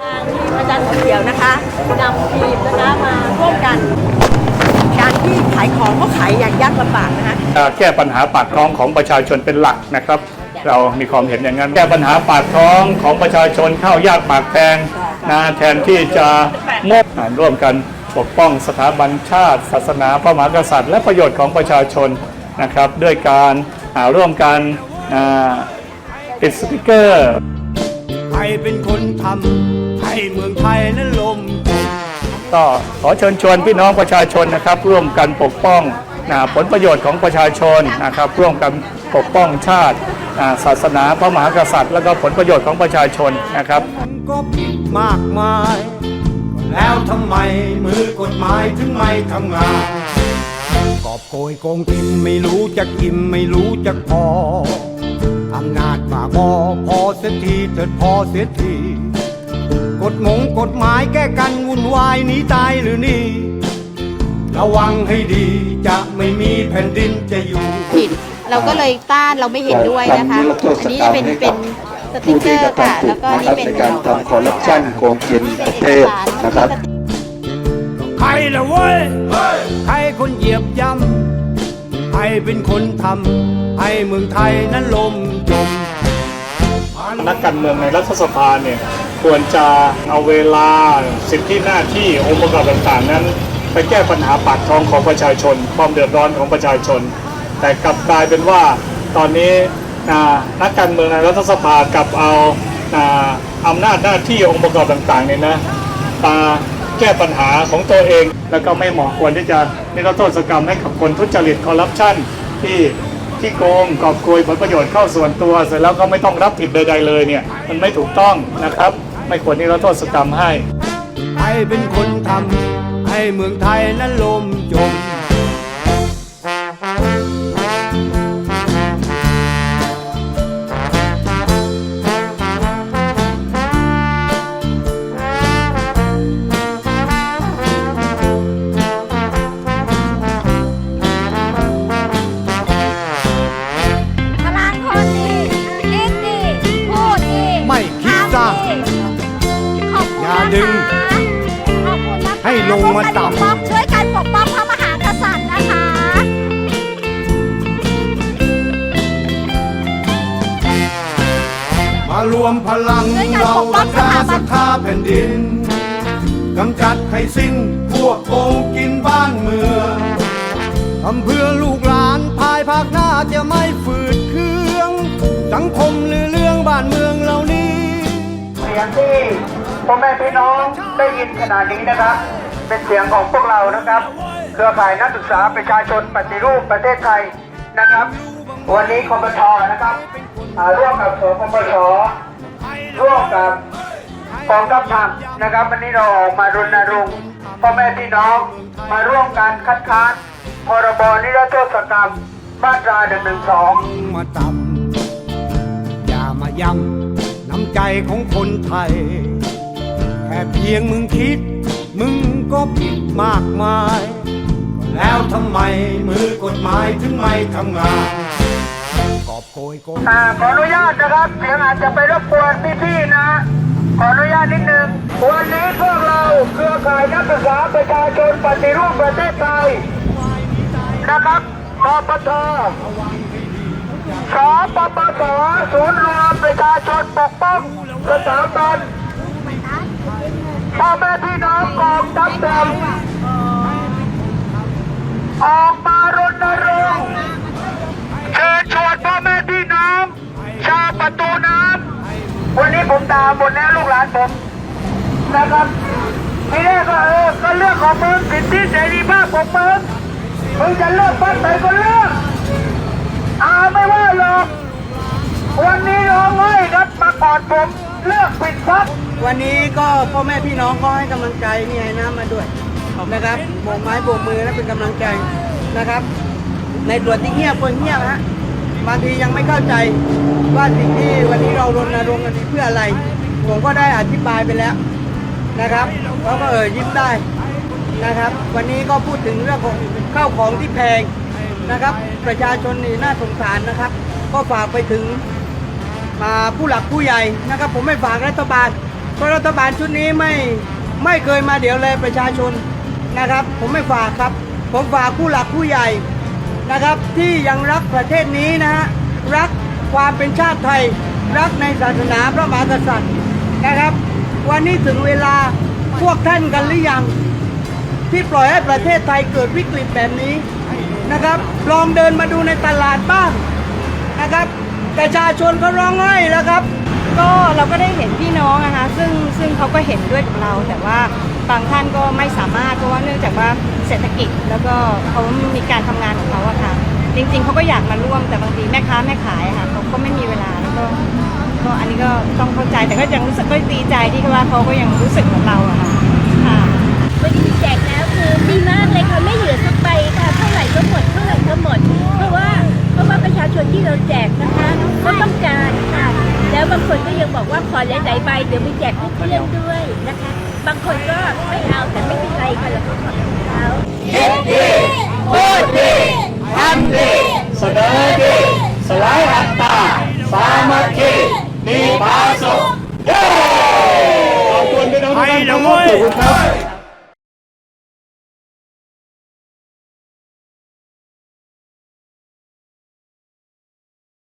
ทางทีมอาจารย์เขียวนะคะนำทีมนะคะมาร่วมกัน การที่ขายของก็ขายอย่างยากลำบากนะคะการแก้ปัญหาปากท้องของประชาชนเป็นหลักนะครับ เรามีความเห็นอย่างนั้นแก้ปัญหาปากท้องของประชาชนเข้ายากปากแพงนะแทนที่จะมบอ่าร่วมกันปกป้องสถาบันชาติ ศาสนาพระมหากษัตริย์และประโยชน์ของประชาชนนะครับ ด้วยการอ่าร่วมกันอ่าติดสติกเกอร์ ใครเป็นคนทำ ให้เมืองไทยนั้นลมก็ขอเชิญชวนพี่น้องประชาชนนะครับ ร่วมกันปกป้องนะผลประโยชน์ของประชาชนนะครับ ร่วมกันปกป้องชาติอ่าศาสนาพระมหากษัตริย์ และก็ผลประโยชน์ของประชาชนนะครับ ก็ผิดมากมาย แล้วทำไมมือกฎหมายถึงไม่ทำงานกอบโกยโกงกินไม่รู้จักอิ่มไม่รู้จักพออำนาจปากพอพอเสียทีเถิดพอเสียที ฎหมงกฎหมายแก้กันวุ่นวายหนีตายหรือนี่ ระวังให้ดีจะไม่มีแผ่นดินจะอยู่ ผิด เราก็เลยต้านเราไม่เห็นด้วยนะคะ อันนี้จะเป็นเป็นสติผู้กเกที่อกระร์ค่ะ ทำผิแล้ดวก็นะคนี่รับเป็นในการทำคอร์รัปชันโกงกินประเทศนะครับ ใครละเว้ย ใครคนเหยียบย่ำใครเป็นคนทำให้เมืองไทยนั้นลมจม นักการเมืองในรัฐสภาเนี่ย ควรจะเอาเวลาสิทธิหน้าที่องค์ประกอบต่างๆ นั้น ไปแก้ปัญหาปากท้องของประชาชน ความเดือดร้อนของประชาชน แต่กลับกลายเป็นว่าตอนนี้นักการเมืองในรัฐสภากลับเอาอ่าอำนาจหน้าที่องค์ประกอบต่างๆเนี่ยนะมาแก้ปัญหาของตัวเอง แล้วก็ไม่เหมาะควรที่จะนิรโทษกรรมให้กับคนทุจริตคอร์รัปชันที่ที่โกงกอบโกยผลประโยชน์เข้าส่วนตัว เสร็จแล้วก็ไม่ต้องรับผิดใด ๆ เลยเนี่ย มันไม่ถูกต้องนะครับ ไม่ควรนิรโทษกรรมให้ใครเป็นคนทำให้เมืองไทยนั้นลมจม ให้ลงมาต่ำร่วกันปกป้องช่วยกันปกป้องพระมหากษัตริย์นะคะ มารวมพลังเราปรังกสษาถาบัศรันทธาแผ่นดินกำจัดให้สิ้นพวกโกงกินบ้านเมืองทำเพื่อลูกหลานภายภาคหน้าจะไม่ฝืดเคือง สังคมหรือเรื่องบ้านเมืองเหล่านี้ เสียงที่ พ่อแม่พี่น้องได้ยินขณะนี้นะครับ เป็นเสียงของพวกเรานะครับ เครือข่ายนักศึกษาประชาชนปฏิรูปประเทศไทยนะครับ วันนี้คอปชนะครับร่วมกับสปปชร่วมกับกองทัพธรรมนะครับ วันนี้เราออกมารณรงค์พ่อแม่พี่น้องมาร่วมกันคัดค้านพรบนิรโทษกรรมมาตรา1นึมาต่ำอย่ามาย้ำน้ำใจของคนไทย เพียงมึงคิด มึงก็ผิดมากมาย แล้วทำไมมือกฎหมายถึงไม่ทำงาน กอบโกยโกงอ่าขออนุญาตนะครับ เสียงอาจจะไปรบกวนพี่ๆนะ ขออนุญาตนิดนึง วันนี้พวกเราเครือข่ายนักศึกษาประชาชนปฏิรูปประเทศไทยนะครับปปชสปปสศูนย์รวมประชาชนปกป้องสถาบัน พ่อแม่พี่น้องกองทัพดำออกมารณรงค์เชิญชวนพ่อแม่พี่น้องชาวประตูน้ำวันนี้ผมตามหมดแล้วลูกหลานผมนะครับทีแรกก็เออก็เรื่องของมึงสิทธิเสรีภาพของมึงมึงจะเลือกพรรคไหนก็เลือกอาไม่ว่าหรอกวันนี้ร้องไห้ครับมากอนผมเลือกผิดพรรค วันนี้ก็พ่อแม่พี่น้องก็ให้กำลังใจนี่ไงน้ำมาด้วยนะครับโบกไม้โบกมือและเป็นกำลังใจนะครับ ในส่วนที่เงียบคนเงียบฮะบางทียังไม่เข้าใจว่าสิ่งที่วันนี้เรารณรงค์กันเพื่ออะไร ผมก็ได้อธิบายไปแล้วนะครับเขาก็เออยิ้มได้นะครับ วันนี้ก็พูดถึงเรื่องของข้าวของที่แพงนะครับ ประชาชนนี่น่าสงสารนะครับ ก็ฝากไปถึงมาผู้หลักผู้ใหญ่นะครับ ผมไม่ฝากรัฐบาล เพราะรัฐบาลชุดนี้ไม่ไม่เคยมาเดี๋ยวเลยประชาชนนะครับ ผมไม่ฝากครับ ผมฝากผู้หลักผู้ใหญ่นะครับ ที่ยังรักประเทศนี้นะฮะรักความเป็นชาติไทย รักในศาสนาพระมหากษัตริย์นะครับ วันนี้ถึงเวลาพวกท่านกันหรือยัง ที่ปล่อยให้ประเทศไทยเกิดวิกฤตแบบนี้นะครับ ลองเดินมาดูในตลาดบ้างนะครับประชาชนก็ร้องไห้แล้วครับ ก็เราก็ได้เห็นพี่น้องนะคะซึ่งซึ่งเขาก็เห็นด้วยกับเรา แต่ว่าบางท่านก็ไม่สามารถเพราะว่าเนื่องจากว่าเศรษฐกิจแล้วก็เขามีการทำงานของเขาอะค่ะ จริง ๆเขาก็อยากมาร่วมแต่บางทีแม่ค้าแม่ขายอะค่ะเขาก็ไม่มีเวลาแล้วก็ก็อันนี้ก็ต้องเข้าใจแต่ก็ยังรู้สึกก็ดีใจที่ว่าเขาก็ยังรู้สึกเหมือนเราอะค่ะค่ะวันนี้แจกแล้วคือ เพื่อนด้วยนะคะ บางคนก็ไม่เอาแต่ไม่เป็นไรค่ะเราก็ขอบคุณเขาเสนอดีสลายอัตตาสามัคคีมีผาสุกเย้ขอบคุณพี่น้องทุกท่านครับขอบคุณครับ